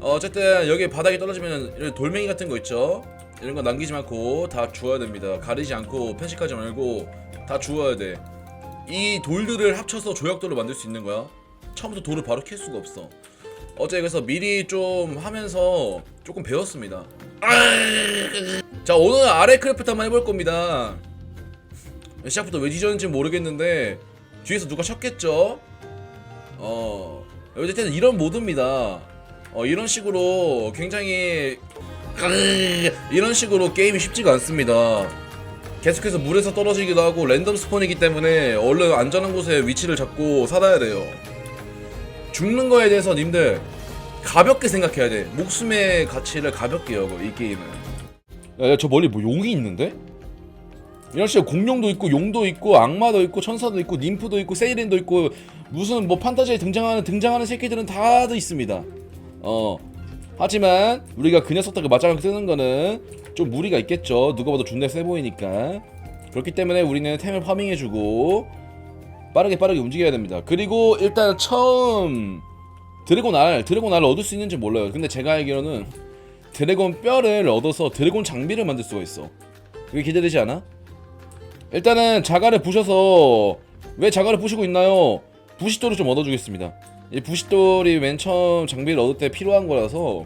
어, 어쨌든 여기 바닥에 떨어지면 이런 돌멩이 같은 거 있죠? 이런 거 남기지 않고 다 주워야 됩니다. 가리지 않고 편식하지 말고 다 주워야 돼이 돌들을 합쳐서 조약돌을 만들 수 있는 거야? 처음부터 돌을 바로 캘 수가 없어. 어제 그래서 미리 좀 하면서 조금 배웠습니다. 자 오늘 아래 크래프트 한번 해볼 겁니다. 시작부터 왜 뒤졌는지 모르겠는데 뒤에서 누가 쳤겠죠? 어 어쨌든 이런 모드입니다 어 이런 식으로 굉장히 이런 식으로 게임이 쉽지가 않습니다 계속해서 물에서 떨어지기도 하고 랜덤 스폰이기 때문에 얼른 안전한 곳에 위치를 잡고 살아야 돼요 죽는 거에 대해서 님들 가볍게 생각해야 돼 목숨의 가치를 가볍게 여겨 이 게임은 야저 멀리 뭐 용이 있는데? 이런 식으로 공룡도 있고 용도 있고 악마도 있고 천사도 있고 님프도 있고 세이렌도 있고 무슨 뭐 판타지에 등장하는 등장하는 새끼들은 다들 있습니다. 어 하지만 우리가 그 녀석들과 맞짱을 뜨는 거는 좀 무리가 있겠죠. 누가 봐도 존나 세 보이니까 그렇기 때문에 우리는 템을 파밍해주고 빠르게 빠르게 움직여야 됩니다. 그리고 일단 처음 드래곤 알 드래곤 알을 얻을 수 있는지 몰라요. 근데 제가 알기로는 드래곤 뼈를 얻어서 드래곤 장비를 만들 수가 있어. 그게 기대되지 않아? 일단은 자갈을 부셔서 왜 자갈을 부시고 있나요? 부싯돌을 좀 얻어주겠습니다. 이 부싯돌이 맨 처음 장비를 얻을 때 필요한 거라서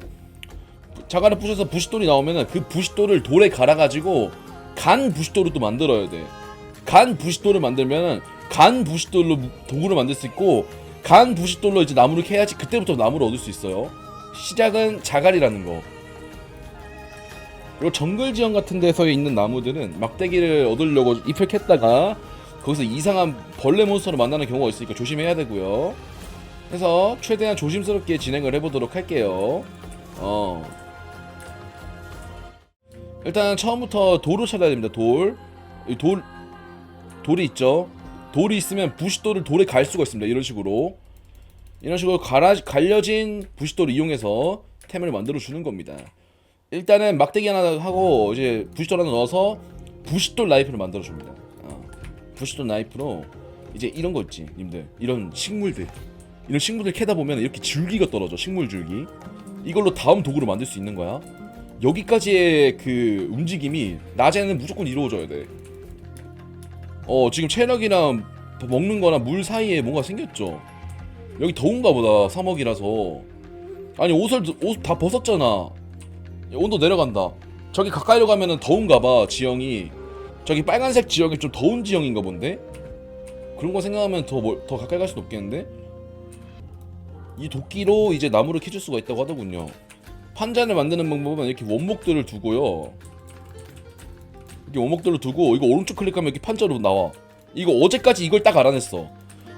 자갈을 부셔서 부싯돌이 나오면은 그 부싯돌을 돌에 갈아가지고 간 부싯돌을 또 만들어야 돼. 간 부싯돌을 만들면은 간 부싯돌로 도구를 만들 수 있고 간 부싯돌로 이제 나무를 캐야지 그때부터 나무를 얻을 수 있어요. 시작은 자갈이라는 거. 그리고 정글 지형 같은 데서 있는 나무들은 막대기를 얻으려고 잎을 캤다가 거기서 이상한 벌레 몬스터를 만나는 경우가 있으니까 조심해야 되고요. 그래서 최대한 조심스럽게 진행을 해보도록 할게요. 어. 일단 처음부터 돌을 찾아야 됩니다. 돌. 이돌 돌이 있죠. 돌이 있으면 부싯돌을 돌에 갈 수가 있습니다. 이런 식으로. 이런 식으로 갈아, 갈려진 부싯돌을 이용해서 템을 만들어 주는 겁니다. 일단은 막대기 하나 하고 이제 부싯돌 하나 넣어서 부싯돌 나이프를 만들어 줍니다. 어. 부싯돌 나이프로 이제 이런 거 있지, 님들. 이런 식물들. 이런 식물들 캐다 보면 이렇게 줄기가 떨어져. 식물 줄기. 이걸로 다음 도구를 만들 수 있는 거야. 여기까지의 그 움직임이 낮에는 무조건 이루어져야 돼. 어, 지금 체력이랑 먹는 거나 물 사이에 뭔가 생겼죠. 여기 더운가 보다. 사막이라서. 아니, 옷을 옷 다 벗었잖아. 온도 내려간다. 저기 가까이로 가면은 더운가 봐 지형이. 저기 빨간색 지형이 좀 더운 지형인가 본데. 그런 거 생각하면 더 더 가까이 갈 수는 없겠는데. 이 도끼로 이제 나무를 캐줄 수가 있다고 하더군요. 판잔을 만드는 방법은 이렇게 원목들을 두고요. 이렇게 원목들을 두고 이거 오른쪽 클릭하면 이렇게 판자로 나와. 이거 어제까지 이걸 딱 알아냈어.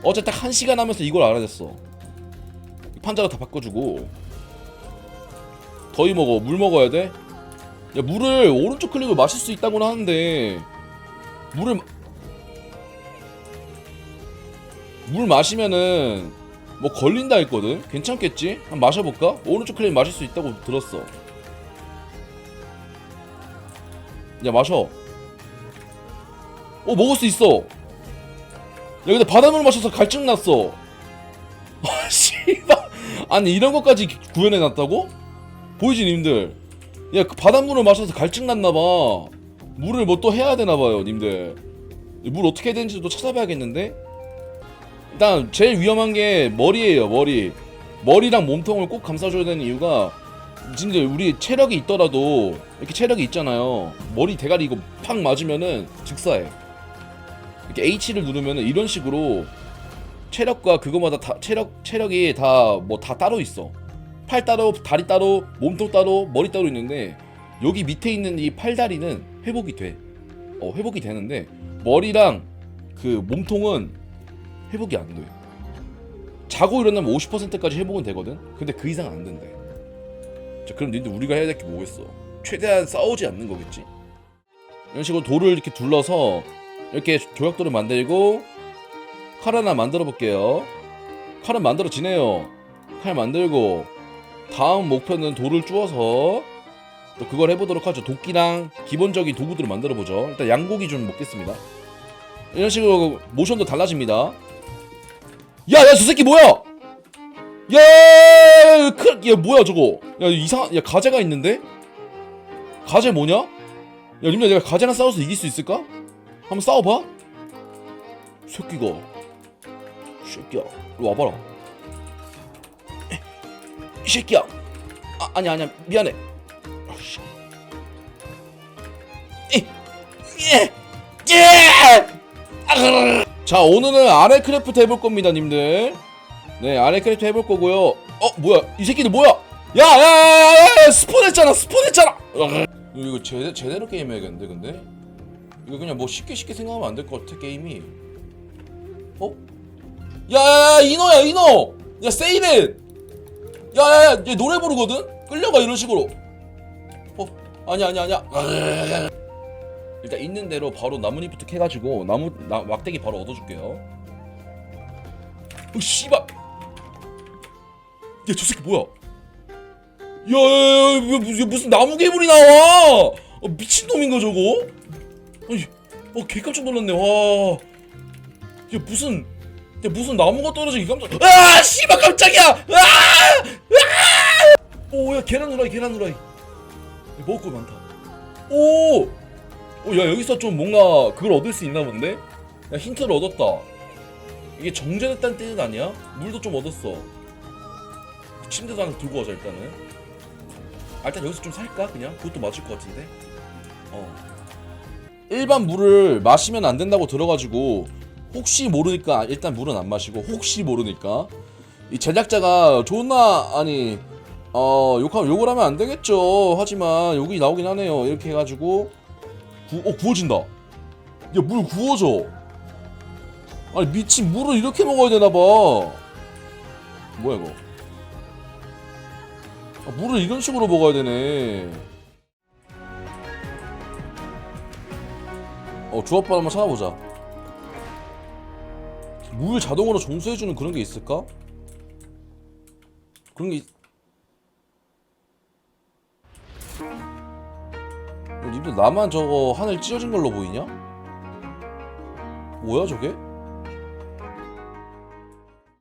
어제 딱 한 시간 하면서 이걸 알아냈어. 판자로 다 바꿔주고 더위 먹어 물 먹어야 돼? 야 물을 오른쪽 클릭을 마실 수 있다고는 하는데 물을 마- 물 마시면은 뭐 걸린다 했거든. 괜찮겠지? 한번 마셔볼까? 오른쪽 클릭 마실 수 있다고 들었어. 야 마셔. 어 먹을 수 있어. 야 근데 바닷물 마셔서 갈증 났어. 아 씨발. 아니 이런 것까지 구현해 놨다고? 보이지 님들? 야 그 바닷물을 마셔서 갈증 났나봐. 물을 뭐 또 해야 되나봐요 님들. 물 어떻게 해야 되는지도 찾아봐야겠는데 일단 제일 위험한 게 머리예요 머리. 머리랑 몸통을 꼭 감싸줘야 되는 이유가 진짜 우리 체력이 있더라도 이렇게 체력이 있잖아요. 머리 대가리 이거 팍 맞으면은 즉사해. 이렇게 H를 누르면은 이런 식으로 체력과 그거마다 다 체력 체력이 다 뭐 다 따로 있어. 팔 따로 다리 따로 몸통 따로 머리 따로 있는데 여기 밑에 있는 이 팔다리는 회복이 돼. 어 회복이 되는데 머리랑 그 몸통은 회복이 안 돼. 자고 일어나면 50%까지 회복은 되거든. 근데 그 이상 안 된대. 자 그럼 니들 우리가 해야 될 게 뭐겠어? 최대한 싸우지 않는 거겠지. 이런 식으로 돌을 이렇게 둘러서 이렇게 조약돌을 만들고 칼 하나 만들어 볼게요. 칼은 만들어지네요. 칼 만들고 다음 목표는 돌을 주워서 또 그걸 해보도록 하죠. 도끼랑 기본적인 도구들을 만들어 보죠. 일단 양고기 좀 먹겠습니다. 이런 식으로 모션도 달라집니다. 야, 야, 저 새끼 뭐야? 야, 큰, 야 뭐야 저거? 야 이상, 야 가재가 있는데? 가재 뭐냐? 야 님들 내가 가재랑 싸워서 이길 수 있을까? 한번 싸워봐. 새끼가, 새끼야, 이리 와봐라. 이 새끼야. 아 아니 아니야 미안해. 이, 예, 예. 아, 자 오늘은 아레크래프트 해볼 겁니다 님들. 네 아레크래프트 해볼 거고요. 어 뭐야 이 새끼들 뭐야? 야야야야 스폰했잖아 스폰했잖아. 이거 제대, 제대로 게임 해야겠는데 근데 이거 그냥 뭐 쉽게 쉽게 생각하면 안 될 것 같아 게임이. 어? 야야야 이노야 이노. 야 세이렌. 야야야 얘 노래 부르거든? 끌려가 이런 식으로 어 아니야 아니야 아니야 일단 있는 대로 바로 나뭇잎부터 캐가지고 나무 나, 막대기 바로 얻어줄게요. 어 씨발! 야 저 새끼 뭐야? 야 야야 무슨, 무슨 나무 괴물이 나와? 어, 미친놈인가 저거? 아니 어 개 깜짝 놀랐네. 와 야 무슨 야 무슨 나무가 떨어지기 깜짝 아 씨발 깜짝이야! 아! 오야 계란 후라이 계란 후라이. 야, 먹을 거 많다. 오 야 여기서 좀 뭔가 그걸 얻을 수 있나 본데? 야 힌트를 얻었다. 이게 정전했다는 뜻은 아니야? 물도 좀 얻었어. 침대도 하나 들고 가자 일단은. 아, 일단 여기서 좀 살까 그냥? 그것도 맞을 것 같은데? 어. 일반 물을 마시면 안 된다고 들어가지고 혹시 모르니까 일단 물은 안 마시고 혹시 모르니까 이 제작자가 존나 아니 어 욕하면 욕을 하면 안 되겠죠. 하지만 욕이 나오긴 하네요. 이렇게 해가지고 구, 어 구워진다. 야 물 구워져. 아니 미친 물을 이렇게 먹어야 되나봐. 뭐야 이거? 아, 물을 이런 식으로 먹어야 되네. 어 조합반 한번 찾아보자. 물 자동으로 종수해주는 그런 게 있을까? 그런 게 있... 님들 나만 저거 하늘 찢어진 걸로 보이냐? 뭐야 저게?